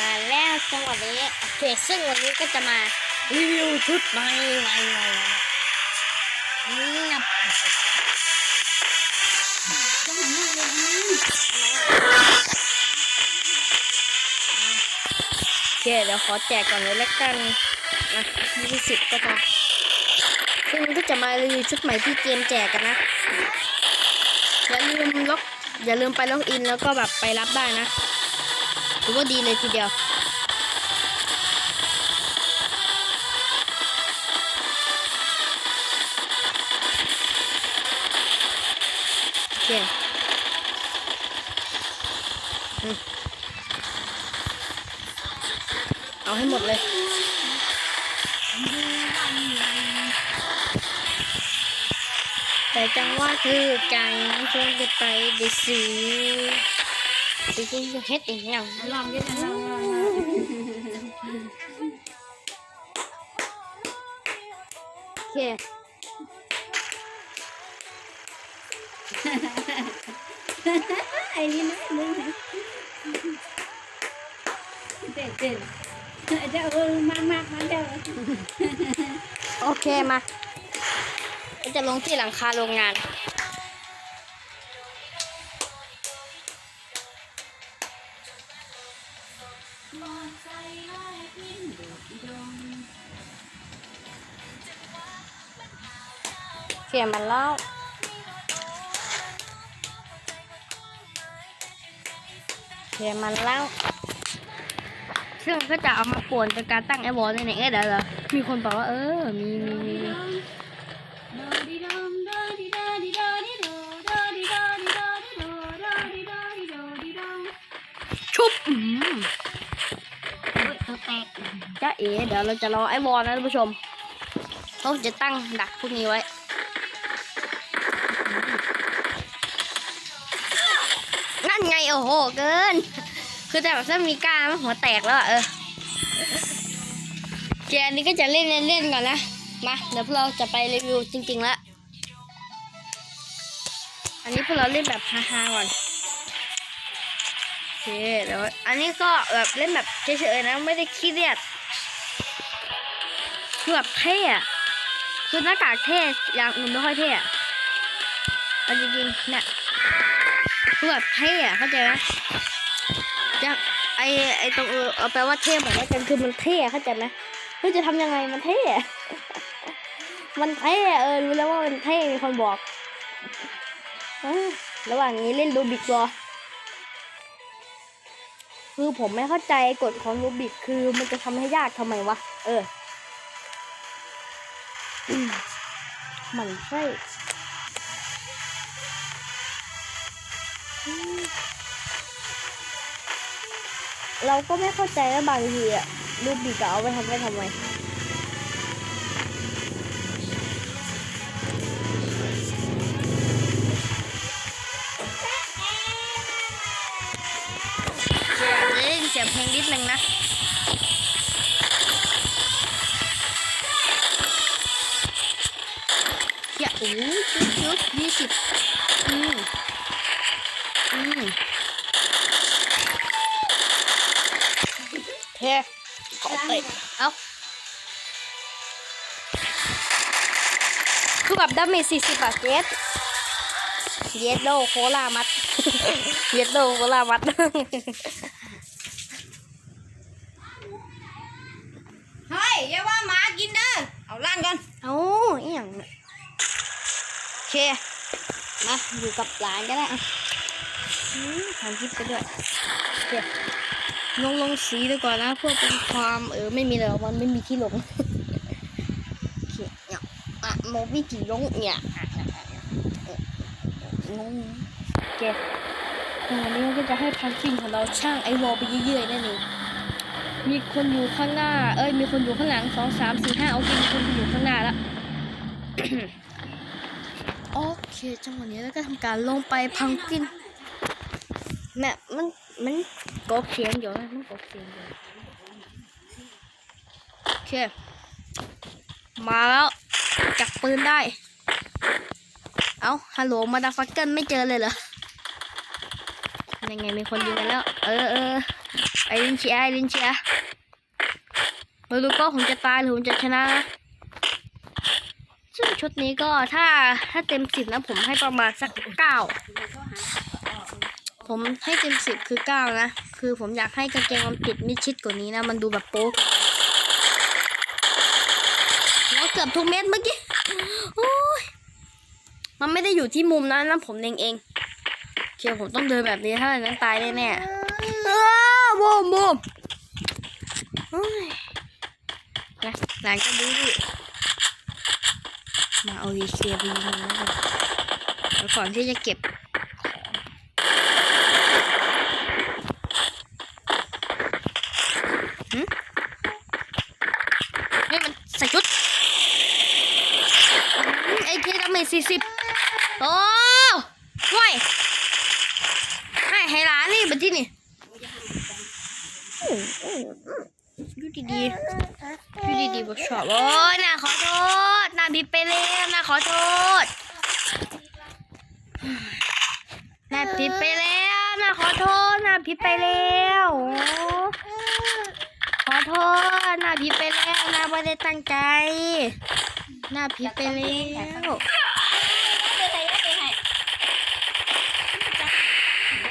มาแล้วจังหวะนี้โอเคซึ่งวันนี้ก็จะมารีวิวชุดใหม่ใหม่ใหม่งับโอเคเดี๋ยวขอแจกก่อนเลยแล้วกันนะยี่สิบก็พอซึ่งก็จะมารีวิวชุดใหม่ที่เกมแจกกันนะอย่าลืมล็อกอย่าลืมไปล็อกอินแล้วก็แบบไปรับได้นะ ถือว่าดีเลยทีเดียวโอเคอืมเอาให้หมดเลยแต่จังว่าคือใจชวนจะไปด้ซื้อ จริงๆเฮ็ดอีกอย่างลองดิลองลองโอเคไอ้นี่นะมึงนะเด็ดเด็ดจะเออมากมากมันเด้อโอเคมาเราจะลงที่หลังคาโรงงาน เขียมันแล้วเขียมันแล้วซึ่งก็จะเอามาป่วนเป็นการตั้งไอวอลในไหนๆเดี๋ยวเหรอมีคนบอกว่าเออ มีมีมีชุบอืมจ้าเอ๋เดี๋ยวเราจะรอไอวอลนะท่านผู้ชมเขาจะตั้งดักพวกนี้ไว้ โอ้โหเกิน คือแต่แบบถ้ามีกล้ามันหัวแตกแล้วอะเออเกมนี้ก็จะเล่นเล่นๆก่อนนะมาเดี๋ยวพวกเราจะไปรีวิวจริงๆแล้วอันนี้พวกเราเล่นแบบฮาๆก่อนโอเคเดี๋ยวอันนี้ก็แบบเล่นแบบเฉยๆนะไม่ได้เครียดคือแบบเท่อะคือหน้ากากเท่อย่างอื่นไม่ค่อยเท่อะเอาจริงๆเนี่ย คือแบบเท่อะเข้าใจไหมจะไอไอตรงเออเอาแปลว่าเท่บอกว่ากันคือมันเท่เข้าใจไหมคือจะทำยังไงมันเท่มันเท่เออรู้แล้วว่ามันเท่มีคนบอกระหว่างนี้เล่นรูบิกรอคือผมไม่เข้าใจกฎของรูบิกคือมันจะทำให้ยากทำไมวะเออมันใช่ เราก็ไม่เข้าใจว่าบางทีอะรูปบีกเอาไปทำไปทำไม คือแบบดาเมจสี่สิบอะเกสเยดโดโคลามัด เยดโดโคลามัดเฮ้ยอย่าว่าหมากินเด้อเอาล่างก่อนเอาอีหยังเนี่ยโอเคมาอยู่กับหลานก็ได้อะอืมทำคลิปไปด้วยโอเคลงลงสีดีกว่านะเพื่อเป็นความเออไม่มีเลยมันไม่มีที่ลงโอเคเนี่ย อะโมวิธีลงเนี่ยอะอะอะอะเอองงโอเควันนี้เราก็จะให้พันฟินของเราช่างไอวอลไปเรื่อยๆนั่นเองมีคนอยู่ข้างหน้า เอ้ย มีคนอยู่ข้างหลังสองสามสี่ห้าโอเคมีคนอยู่ข้างหน้าแล้วโอเค จังหวะนี้แล้วก็ทำการลงไปพังกินแม่มันมันกบเสียงอยู่นะมันกบเสียงอยู่โอเค มาแล้ว จับปืนได้ เอาฮัลโหล มาดาฟักเกิลไม่เจอเลยเหรอ ยังไงมีคนยิงกันแล้ว เออเออไอรินเชียไอรินเชียร์มาดูก็ผมจะตายหรือผมจะชนะนะซึ่งชุดนี้ก็ถ้าถ้าเต็มสิบนะผมให้ประมาณสักเก้าผมให้เต็มสิบคือเก้านะ คือผมอยากให้กางเกงมันปิดมิดชิดกว่านี้นะ มันดูแบบโป๊กแล้วเกื อบทุกเม็ดเมื่อกี้โอ้ยมันไม่ได้อยู่ที่มุมนะนั่นผมเองเองเชียผมต้องเดินแบบนี้ถ้าอย่างนั้นตายแน่ๆอ้าวบูมบูมนะหลังก็ดูดิมาเอาดีเคไปยิงมันแล้วก่อนที่จะเก็บ นี่มันใส่ชุดไอ้เคดาเมจสี่สิบโอ้ห่วยให้ให้ร้านนี่บัดที่นี่ ดูดีๆดูดีๆบทชอบโอ้ยน่าขอโทษน่าบิดไปแล้วน่าขอโทษน่าผิดไปแล้วน่าขอโทษน่าผิดไปแล้วโอ้ขอโทษหน้าผิดไปแล้วหน้าไม่ได้ตั้งใจหน้าผิดไปแล้วไปใส่ไปให้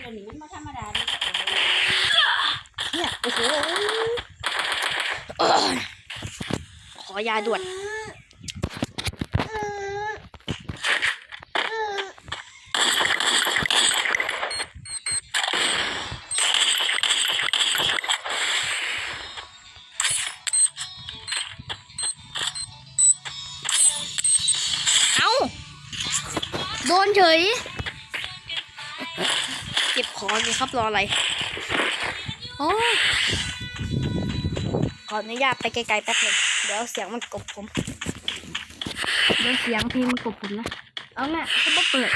เดี๋ยวนี้มันบ่ธรรมดาเด้อเนี่ยโอ้โหเอ้ย ขอยาด่วนเอาโดนเฉย เก็บของนี่ครับรออะไร โอ้ย ขออนุญาตไปไกลๆแป๊บหนึงเดี๋ยวเสียงมันกบผมเดี๋ยวเสียงพลงมันกบผมนะ เอาแม่เขาไม่เปิด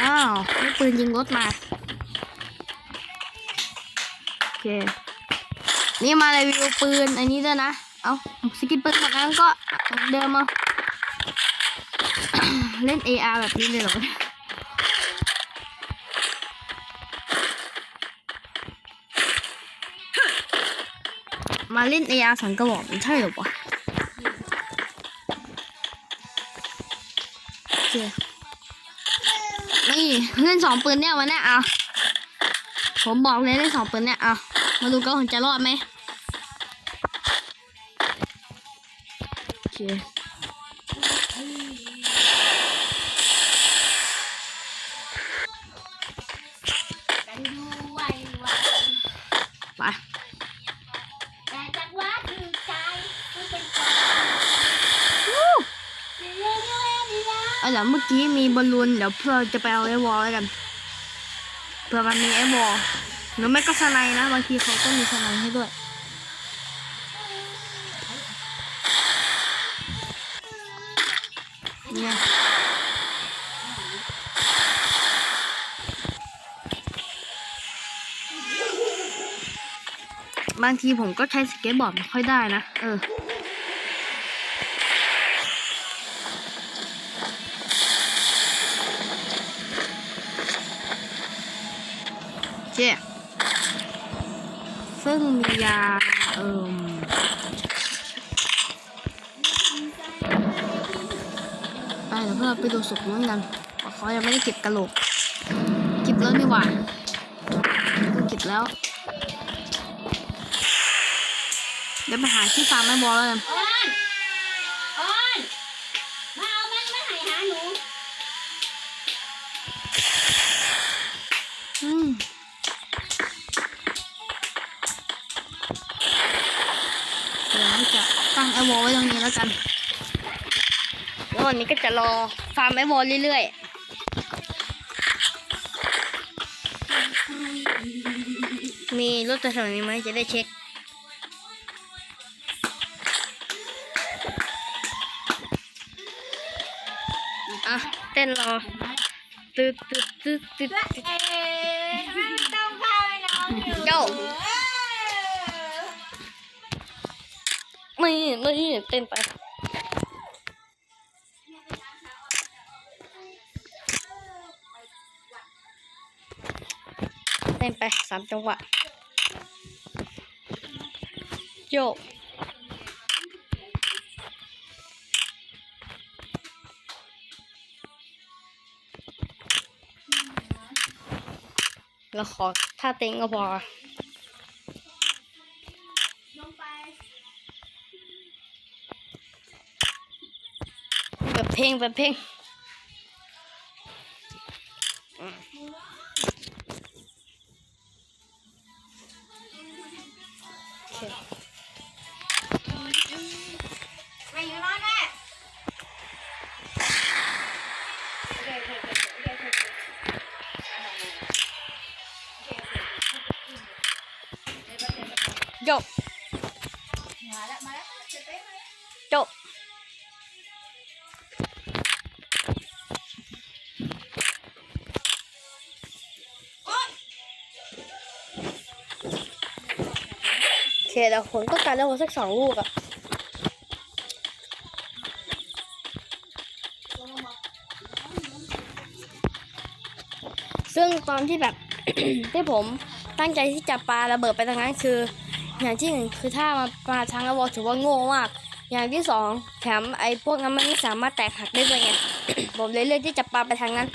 อ้าวมีปืนยิงรถมา โอเค นี่มารีวิวปืนอันนี้ด้วยนะ เอาสกิปปืนหมดแล้วก็เดิมเอาเล่น AR แบบนี้เลยเหรอ มาเล่น AR สังกระบอกมันใช่หรอวะนี่เล่นสองปืนเนี่ยวันนี้เอาผมบอกเลยเล่นสองปืนเนี่ยเอามาดูกันว่าผมจะรอดไหมโอเค เอาเดี๋ยวเมื่อกี้มีบอลลูนเดี๋ยวเพื่อจะไปเอาไอ้วอลแล้วกันเผื่อมันมีไอ้วอลหรือไม่ก็สไนด์นะบางทีเขาก็มีสไนด์ให้ด้วยเนี่ยบางทีผมก็ใช้สเก็ตบอร์ดไม่ค่อยได้นะ เออ เจ๊ซึ่งมียา เอ่มไปเดี๋ยวเพื่อไปดูศพนู้นกันว่าเขายังไม่ได้เก็บกระโหลก เก็บแล้วนี่หว่าเก็บแล้ว เดี๋ยวไปหาที่ฟาร์มแม่บอลแล้วกัน กันแล้ววันนี้ก็จะรอฟาร์มไอวอลเรื่อยๆ มีรถจะแถวนี้ไหมจะได้เช็คอะเต้นรอตึ๊ดตึ๊ดตึ๊ดตึ๊ดตึ๊ดเอ๊ะต้องพา น้องอยู่โย่นี่นี่เต้นไปเต้นไปสามจังหวะโยกแล้วขอท่าเต้นก็พอ เปิดเพลงเปิดเพลงโอเคไม่อยู่นอนแม่ยก โอเคเดี๋ยวผมต้องการแล้วสักสองลูกอะซึ่งตอนที่แบบ ที่ผมตั้งใจที่จะปาระเบิดไปทางนั้นคือ อย่างที่หนึ่งคือถ้ามาปาทางระวอถือว่าโง่มากอย่างที่สองแถมไอ้พวกนั้นมันไม่สามารถแตกหักได้ด้วยไงผมเลยเลือกที่จะปาไปทางนั้น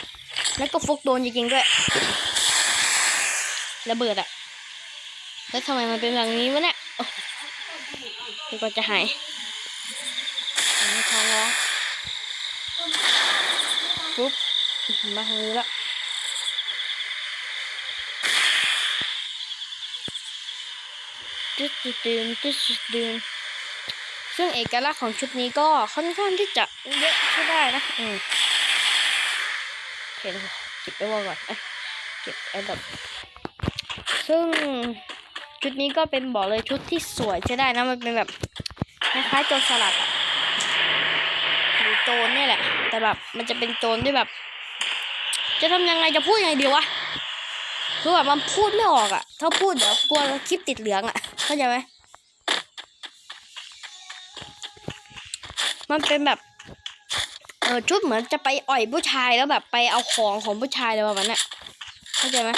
แล้วก็ฟุกโดนจริงๆด้วยระเบิดอะแล้วทำไมมันเป็นแบบนี้วะเนี่ย โอ้ดีกว่าจะหายไม่ทางแล้วปุ๊บมาทางนี้ละตึ๊ดตึ๊ดตึ๊ดตึ๊ดตึ๊ดตึ๊ดซึ่งเอกลักษณ์ของชุดนี้ก็ค่อนข้างที่จะเยอะใช้ได้นะ อืมโอเคนเก็บไปวางก่อนเอ้ยเก็บไอ้แบบซึ่ง ชุดนี้ก็เป็นบอกเลยชุดที่สวยใช้ได้นะมันเป็นแบบคล้ายๆโจรสลัดอะหรือโจรเนี่ยแหละ แต่แบบมันจะเป็นโจรที่แบบ จะทำยังไงจะพูดยังไงดีวะคือแบบมันพูดไม่ออกอะถ้าพูดเดี๋ยวกลัวคลิปติดเหลืองอะเข้าใจไหมมันเป็นแบบเออชุดเหมือนจะไปอ่อยผู้ชายแล้วแบบไปเอาของของผู้ชายอะไรประมาณนั้นเข้าใจไหม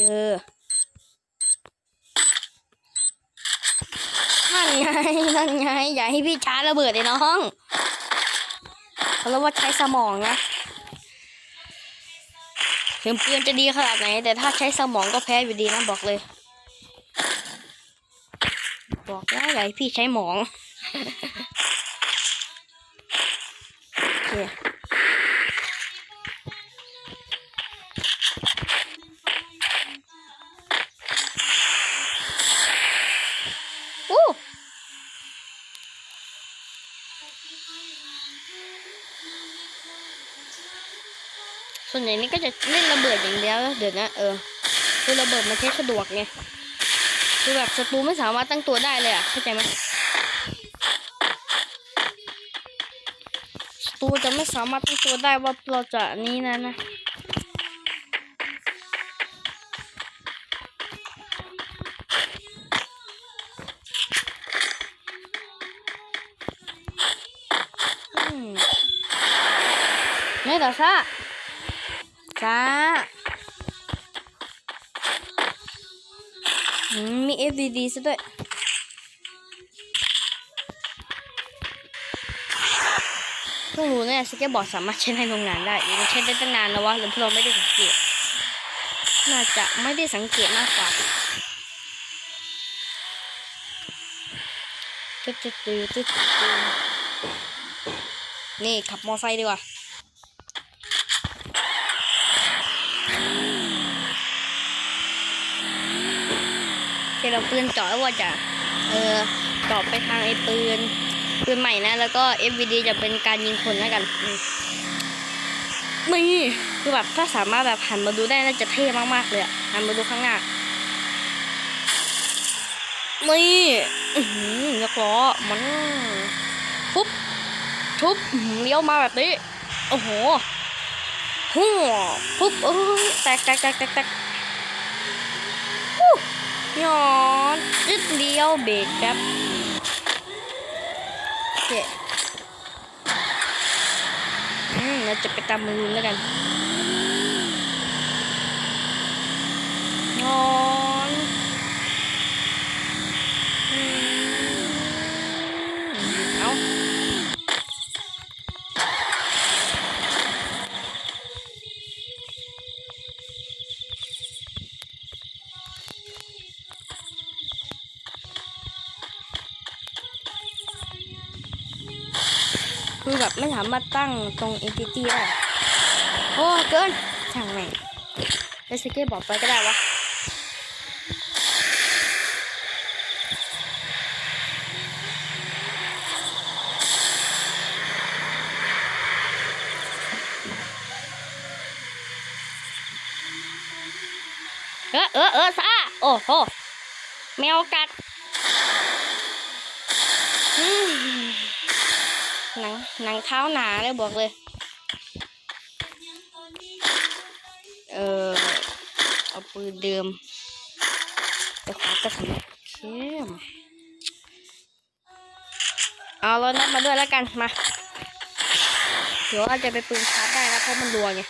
เจอนั่นไงนั่นไง อย่าให้พี่ช้าระเบิดเลยน้องเขาเรียกว่าใช้สมองนะถึงปืนจะดีขนาดไหน แต่ถ้าใช้สมองก็แพ้อยู่ดีนะบอกเลย บอกแล้วอย่าให้พี่ใช้หมองโอเค จะเล่นระเบิดอย่างเดียวนะเดี๋ยวนะเออคือระเบิดมันใช้สะดวกไงคือแบบศัตรูไม่สามารถตั้งตัวได้เลยอะเข้าใจไหมศัตรูจะไม่สามารถตั้งตัวได้ว่าเราจะนี้นะนะอืมนี่ต่อซ่าซ่าอืมมี FDD ซะด้วยเพิ่งรู้เนี่ยสเก็ตบอร์ดสามารถใช้ในโรงงานได้มันใช้ได้ตั้งนานแล้ววะหรือพวกเราไม่ได้สังเกต น่าจะไม่ได้สังเกตมากกว่าตึ๊ดตึ๊ดตึ๊ดตึ๊ดตึ๊ดนี่ขับมอไซค์ดีกว่า เดี๋ยวเราปืนเจาะแล้วว่าจะเออเจาะไปทางไอ้ปืนปืนใหม่นะ แล้วก็ FVD จะเป็นการยิงคนแล้วกันอืมนี่คือแบบถ้าสามารถแบบหันมาดูได้น่าจะเท่มากๆเลยอะหันมาดูข้างหน้านี่อื้อหือยกล้อมันปุ๊บทุบอื้อหือเลี้ยวมาแบบนี้ โอ้โหหัวปุ๊บเอ้ยแตกแตกแตกแตกแตก ย้อนจึ๊ดเดียวเบรกแป๊บโอเคอืมเราจะไปตามมือแล้วกันหยอนามารถตั้งตรง entity ได้ โอ้ เกิน ช่างแม่งไปสเก็ตบอร์ดไปก็ได้วะเออเออเออซ่าโอ้โหแมวกัด อืม หนังหนังเท้าหนาเลยบอกเลย เออเอาปืนเดิมไปขวากระสุนเข้มเอารถนั้นมาด้วยแล้วกัน มา เดี๋ยวอาจจะไปปืนชาร์จได้นะเพราะมันรัวไง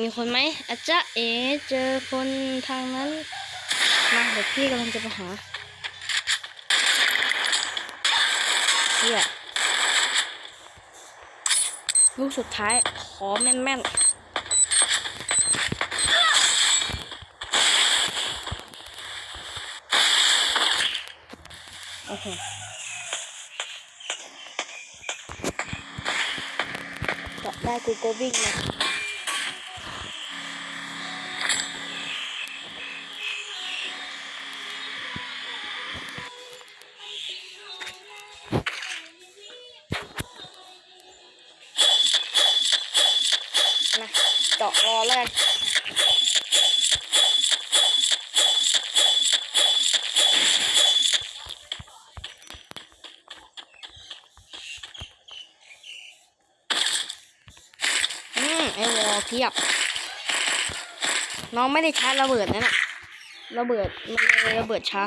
มีคนไหมอาจจะเอ๋เจอคนทางนั้น มาเดี๋ยวพี่กำลังจะไปหาเฮียลูกสุดท้าย ขอแม่นๆโอเคจับได้กูก็วิ่งเลยนะ น้องไม่ได้ชาร์จระเบิดนั่น่ะระเบิดมันเลยระเบิดช้า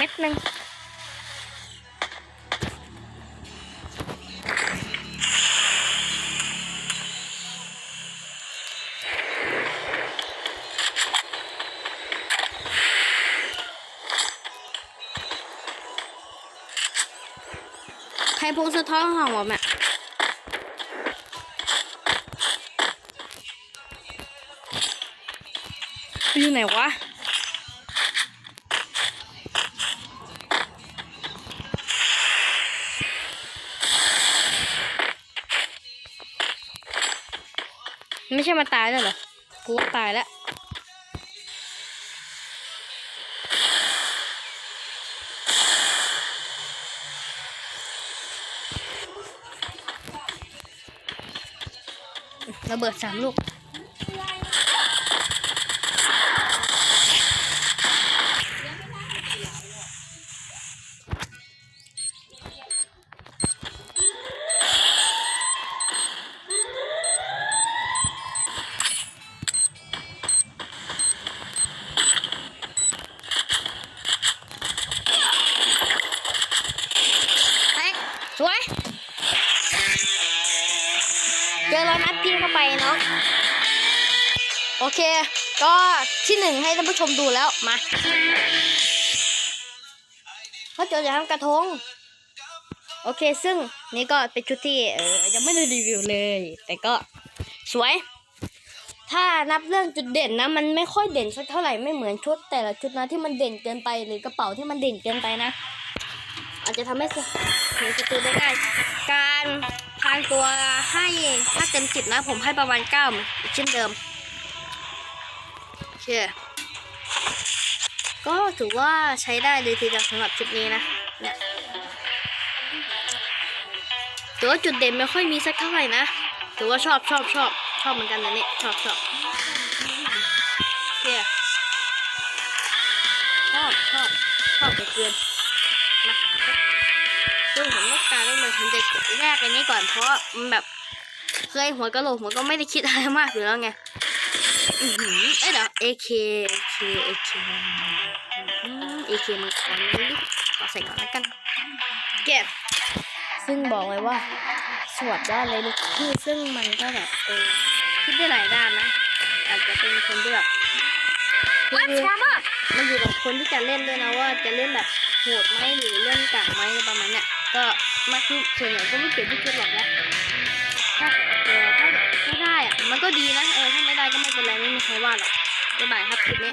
เม็ดหนึ่งใครพูดสะท้อนหอมวะแม่อยู่ไหนวะ ไม่ใช่มาตายแล้วเหรอ กูตายแล้ว ระเบิดสามลูก ชมดูแล้วมาเขาเจอจะทำกระทง โอเคซึ่งนี่ก็เป็นชุดที่เออยังไม่ได้รีวิวเลย แต่ก็สวย ถ้านับเรื่องจุดเด่นนะ มันไม่ค่อยเด่นสักเท่าไหร่ไม่เหมือนชุด แต่ละชุดนะที่มันเด่นเกินไปหรือกระเป๋าที่มันเด่นเกินไปนะอาจจะทำให้เสียสติได้ง่ายการทางตัวให้ถ้าเต็มสิบนะ ผมให้ประมาณเก้าเหมือนเช่นเดิมเค ก็ถือว่าใช้ได้เลยทีเดียวสำหรับคลิปนี้นะเนี่ยแต่ว่าจุดเด่นไม่ค่อยมีสักเท่าไหร่นะถือว่าชอบชอบชอบชอบเหมือนกันนะเนี่ยชอบชอบโอเคชอบชอบชอบไปเกินมาซึ่งผมไม่การเล่นเลยผมจะแยกอันนี้ก่อนเพราะมันแบบเคยหัวกะโหลกผมก็ไม่ได้คิดอะไรมากอยู่แล้วไง อือหือเอ้ยเดี๋ยว AK AK AK อืม AK มันก่อนเลยขอใส่ก่อนแล้วกัน เก็บ ซึ่งบอกไว้ว่า สวดได้เลยลูกพี่ซึ่งมันก็แบบเออคิดได้หลายด้านนะอาจจะเป็นคนที่แบบคือมันอยู่กับคนที่จะเล่นด้วยนะว่าจะเล่นแบบโหดไหมหรือเล่นกากไหมอะไรประมาณเนี้ยก็มากที่ส่วนใหญ่ก็ไม่เกี่ยวที่ชุดหรอกนะถ้าเออถ้าถ้าได้อะมันก็ดีนะเออถ้าไม่ได้ก็ไม่เป็นไรไม่มีใครว่าหรอก บ๊ายบายครับคลิปนี้